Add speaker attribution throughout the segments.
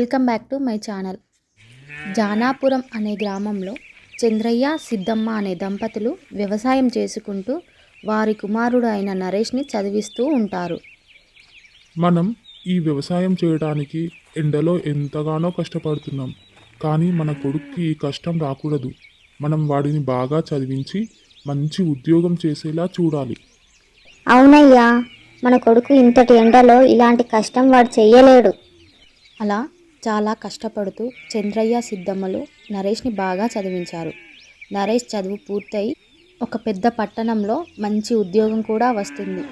Speaker 1: Welcome back to my channel. Janapuram అనే గ్రామంలో చంద్రయ్య సిద్ధమ్మ అనే దంపతులు వ్యవసాయం చేసుకుంటూ వారి కుమారుడు అయిన నరేష్ని చదివిస్తూ ఉంటారు.
Speaker 2: మనం ఈ వ్యవసాయం చేయడానికి ఎండలో ఎంతగానో కష్టపడుతున్నాం. కానీ మన కొడుక్కి ఈ కష్టం రాకూడదు. మనం వాడిని బాగా చదివించి మంచి ఉద్యోగం చేసేలా చూడాలి.
Speaker 3: అవునయ్యా మన కొడుకు ఇంతటి ఎండలో ఇలాంటి కష్టం వాడు చెయ్యలేడు
Speaker 1: అలా చాలా కష్టపడుతూ చంద్రయ్య సిద్ధమ్మలు నరేష్ని బాగా చదివించారు. నరేష్ చదువు పూర్తయి ఒక పెద్ద పట్టణంలో మంచి ఉద్యోగం కూడా వస్తుంది.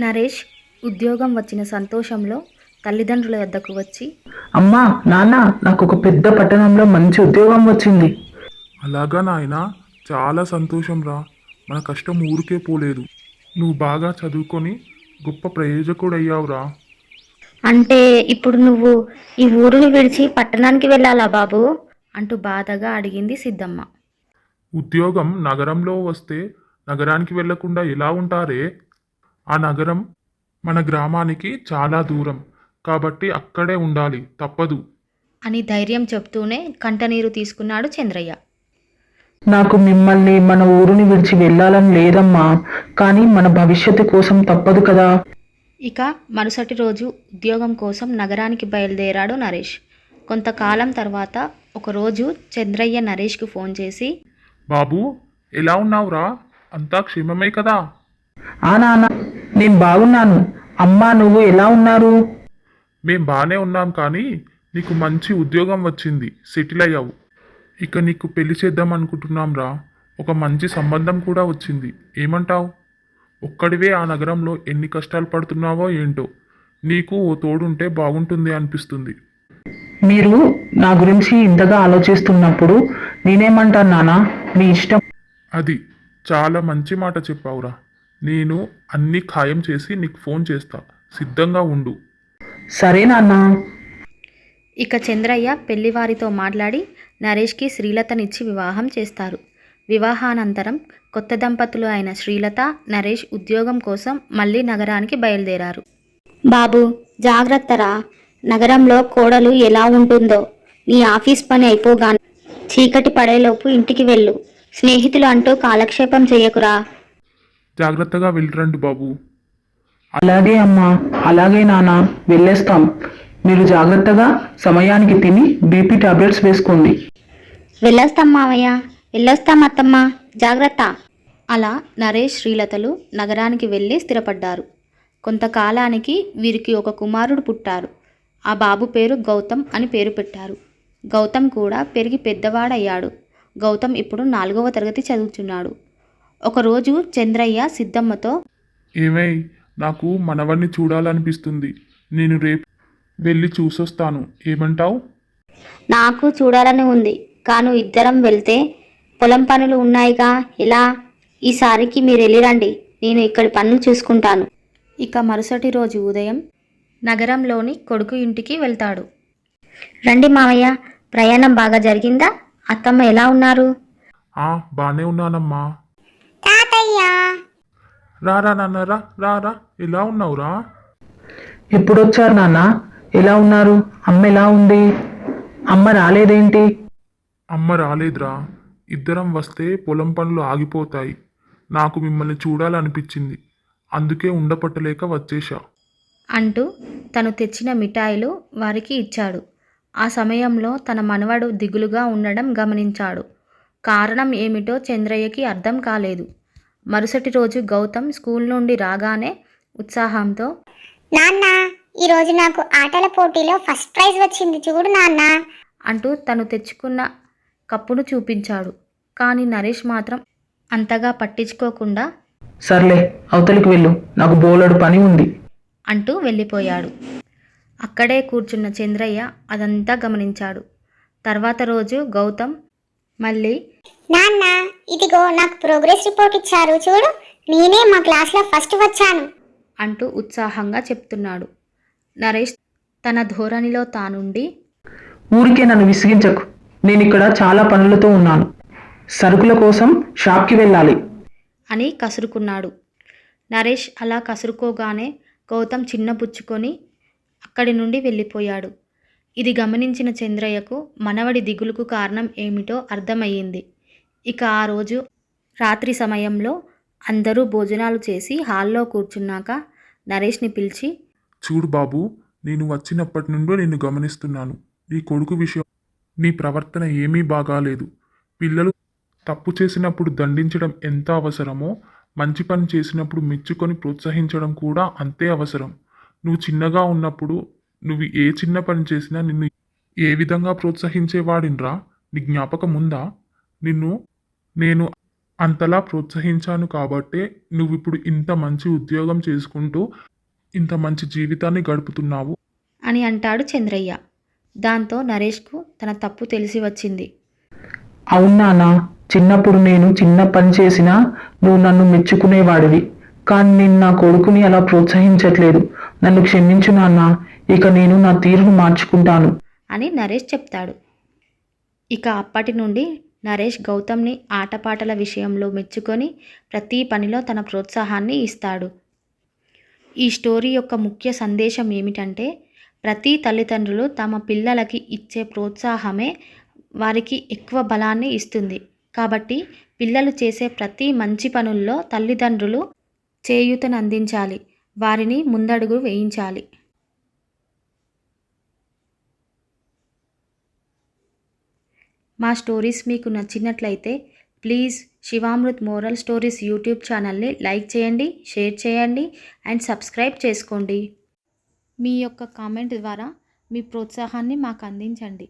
Speaker 1: నరేష్ ఉద్యోగం వచ్చిన సంతోషంలో తల్లిదండ్రుల వద్దకు వచ్చి
Speaker 4: అమ్మా నాన్న నాకు ఒక పెద్ద పట్టణంలో మంచి ఉద్యోగం వచ్చింది.
Speaker 2: అలాగా నాయన చాలా సంతోషం రా. మన కష్టం ఊరికే పోలేదు. నువ్వు బాగా చదువుకొని గొప్ప ప్రయోజకుడయ్యావురా.
Speaker 3: అంటే ఇప్పుడు నువ్వు ఈ ఊరుని విడిచి పట్టణానికి వెళ్ళాలా బాబు?
Speaker 1: అంటూ బాధగా అడిగింది సిద్ధమ్మ.
Speaker 2: ఉద్యోగం నగరంలో వస్తే నగరానికి వెళ్ళకుండా ఎలా ఉంటారే? ఆ నగరం మన గ్రామానికి చాలా దూరం కాబట్టి అక్కడే ఉండాలి తప్పదు.
Speaker 1: అని ధైర్యం చెప్తూనే కంటనీరు తీసుకున్నాడు చంద్రయ్య.
Speaker 4: నాకు మిమ్మల్ని మన ఊరుని విడిచి వెళ్ళాలని లేదమ్మా కానీ మన భవిష్యత్తు కోసం తప్పదు కదా.
Speaker 1: ఇక మరుసటి రోజు ఉద్యోగం కోసం నగరానికి బయలుదేరాడు నరేష్. కొంతకాలం తర్వాత ఒకరోజు చంద్రయ్య నరేష్కు ఫోన్ చేసి
Speaker 2: బాబు ఎలా ఉన్నావురా? అంతా క్షేమమే కదా?
Speaker 4: ఆ నాన్న నేను బాగున్నాను. అమ్మా నువ్వు ఎలా ఉన్నారు?
Speaker 2: మేం బాగానే ఉన్నాం కానీ నీకు మంచి ఉద్యోగం వచ్చింది. సెటిల్ అయ్యావు. ఇక నీకు పెళ్ళి చేద్దాం అనుకుంటున్నాం రా ఒక మంచి సంబంధం కూడా వచ్చింది. ఏమంటావు? ఒక్కడివే ఆ నగరంలో ఎన్ని కష్టాలు పడుతున్నావో ఏంటో. నీకు ఓ తోడుంటే బాగుంటుంది అనిపిస్తుంది.
Speaker 4: మీరు నా గురించి ఇంతగా ఆలోచిస్తున్నప్పుడు నేనేమంటాను నాన్న మీ ఇష్టం.
Speaker 2: అది చాలా మంచి మాట చెప్పావురా. నేను అన్ని ఖాయం చేసి నీకు ఫోన్ చేస్తా. సిద్ధంగా ఉండు.
Speaker 4: సరే నాన్న.
Speaker 1: ఇక చంద్రయ్య పెళ్ళివారితో మాట్లాడి నరేష్కి శ్రీలతనిచ్చి వివాహం చేస్తారు. వివాహానంతరం కొత్త దంపతులు అయిన శ్రీలత నరేష్ ఉద్యోగం కోసం మళ్ళీ నగరానికి బయలుదేరారు.
Speaker 3: బాబు జాగ్రత్తరా. నగరంలో కోడలు ఎలా ఉంటుందో. నీ ఆఫీస్ పని అయిపోగానే చీకటి పడేలోపు ఇంటికి వెళ్ళు. స్నేహితులు అంటూ కాలక్షేపం చేయకురా.
Speaker 2: జాగ్రత్తగా వెళ్ళరండి బాబు.
Speaker 4: అలాగే అమ్మా అలాగే నాన్న వెళ్ళేస్తాం. మీరు జాగ్రత్తగా సమయానికి తిని బీపీ టాబ్లెట్స్ వేసుకోండి.
Speaker 3: వెళ్ళొస్తాం మావయ్య. వెళ్ళొస్తాం అత్తమ్మ జాగ్రత్త.
Speaker 1: అలా నరేష్ శ్రీలతలు నగరానికి వెళ్ళి స్థిరపడ్డారు. కొంతకాలానికి వీరికి ఒక కుమారుడు పుట్టారు. ఆ బాబు పేరు గౌతమ్ అని పేరు పెట్టారు. గౌతమ్ కూడా పెరిగి పెద్దవాడయ్యాడు. గౌతమ్ ఇప్పుడు నాలుగవ తరగతి చదువుతున్నాడు ఒకరోజు చంద్రయ్య సిద్ధమ్మతో
Speaker 2: ఏమై నాకు మనవణ్ణి చూడాలనిపిస్తుంది. నేను రేపు వెళ్ళి చూసొస్తాను. ఏమంటావు?
Speaker 3: నాకు చూడాలని ఉంది. కాను ఇద్దరం వెళ్తే పొలం పనులు ఉన్నాయిగా? ఎలా? ఈసారికి మీరు వెళ్ళిరండి నేను ఇక్కడి పనులు చూసుకుంటాను.
Speaker 1: ఇక మరుసటి రోజు ఉదయం నగరంలోని కొడుకు ఇంటికి వెళ్తాడు.
Speaker 3: రండి మావయ్య ప్రయాణం బాగా జరిగిందా? అత్తమ్మ ఎలా ఉన్నారు?
Speaker 2: ఆ బానే ఉన్నానమ్మా.
Speaker 3: తాతయ్య!
Speaker 2: రారా నాన్న రా రా రా. ఎలా ఉన్నావురా
Speaker 4: ఎప్పుడు వచ్చారు నాన్న? ఎలా ఉన్నారు? అమ్మ ఎలా ఉంది? అమ్మ రాలేదేంటి?
Speaker 2: అమ్మ రాలేదురా. ఇద్దరం వస్తే పొలం పనులు ఆగిపోతాయి. నాకు మిమ్మల్ని చూడాలనిపించింది. అందుకే ఉండపట్టలేక వచ్చేశా.
Speaker 1: అంటూ తను తెచ్చిన మిఠాయిలు వారికి ఇచ్చాడు. ఆ సమయంలో తన మనవడు దిగులుగా ఉండడం గమనించాడు. కారణం ఏమిటో చంద్రయ్యకి అర్థం కాలేదు. మరుసటి రోజు గౌతమ్ స్కూల్ నుండి రాగానే ఉత్సాహంతో
Speaker 5: నాన్న ఈరోజు నాకు ఆటల పోటీలో ఫస్ట్ ప్రైజ్ వచ్చింది చూడు నాన్న
Speaker 1: అంటూ తను తెచ్చుకున్న కప్పును చూపించాడు. కానీ నరేష్ మాత్రం అంతగా పట్టించుకోకుండా
Speaker 4: సర్లే అవతలికి వెళ్ళు. నాకు బోలెడు పని ఉంది.
Speaker 1: అంటూ వెళ్ళిపోయాడు. అక్కడే కూర్చున్న చంద్రయ్య అదంతా గమనించాడు. తర్వాత రోజు గౌతమ్ మళ్ళీ
Speaker 5: నాన్న ఇదిగో నాకు ప్రోగ్రెస్ రిపోర్ట్ ఇచ్చారు. చూడు నేనే మా క్లాస్లో ఫస్ట్ వచ్చాను.
Speaker 1: అంటూ ఉత్సాహంగా చెప్తున్నాడు. నరేష్ తన ధోరణిలో తానుండి
Speaker 4: ఊరికే నన్ను విసిగించకు. నేను ఇక్కడ చాలా పనులతో ఉన్నాను. సరుకుల కోసం షాప్కి వెళ్ళాలి.
Speaker 1: అని కసురుకున్నాడు. నరేష్ అలా కసురుకోగానే గౌతమ్ చిన్నపుచ్చుకొని అక్కడి నుండి వెళ్ళిపోయాడు. ఇది గమనించిన చంద్రయ్యకు మనవడి దిగులుకు కారణం ఏమిటో అర్థమయ్యింది. ఇక ఆ రోజు రాత్రి సమయంలో అందరూ భోజనాలు చేసి హాల్లో కూర్చున్నాక నరేష్ని పిలిచి
Speaker 2: చూడు బాబు నేను వచ్చినప్పటి నుండి నిన్ను గమనిస్తున్నాను. నీ కొడుకు విషయం నీ ప్రవర్తన ఏమీ బాగాలేదు. పిల్లలు తప్పు చేసినప్పుడు దండించడం ఎంత అవసరమో మంచి పని చేసినప్పుడు మెచ్చుకొని ప్రోత్సహించడం కూడా అంతే అవసరం. నువ్వు చిన్నగా ఉన్నప్పుడు నువ్వు ఏ చిన్న పని చేసినా నిన్ను ఏ విధంగా ప్రోత్సహించేవాడినరా? నీ జ్ఞాపకం ఉందా? నిన్ను నేను అంతలా ప్రోత్సహించాను కాబట్టే నువ్వు ఇప్పుడు ఇంత మంచి ఉద్యోగం చేసుకుంటూ ఇంత మంచి జీవితాన్ని గడుపుతున్నావు.
Speaker 1: అని అంటాడు చంద్రయ్య. దాంతో నరేష్కు తన తప్పు తెలిసి వచ్చింది.
Speaker 4: అవును చిన్నప్పుడు నేను చిన్న పని చేసినా నువ్వు నన్ను మెచ్చుకునేవాడివి. కానీ నేను నా కొడుకుని అలా ప్రోత్సహించట్లేదు. నన్ను క్షమించు నాన్న ఇక నేను నా తీరును మార్చుకుంటాను.
Speaker 1: అని నరేష్ చెప్తాడు. ఇక అప్పటి నుండి నరేష్ గౌతమ్ని ఆటపాటల విషయంలో మెచ్చుకొని ప్రతి పనిలో తన ప్రోత్సాహాన్ని ఇస్తాడు. ఈ స్టోరీ యొక్క ముఖ్య సందేశం ఏమిటంటే ప్రతి తల్లిదండ్రులు తమ పిల్లలకి ఇచ్చే ప్రోత్సాహమే వారికి ఎక్కువ బలాన్ని ఇస్తుంది. కాబట్టి పిల్లలు చేసే ప్రతి మంచి పనుల్లో తల్లిదండ్రులు చేయూతను అందించాలి వారిని ముందడుగు వేయించాలి. మా స్టోరీస్ మీకు నచ్చినట్లయితే please Shivamrit moral stories YouTube ఛానల్ని లైక్ చేయండి షేర్ చేయండి అండ్ సబ్స్క్రైబ్ చేసుకోండి. మీ యొక్క కామెంట్ ద్వారా మీ ప్రోత్సాహాన్ని మాకు అందించండి.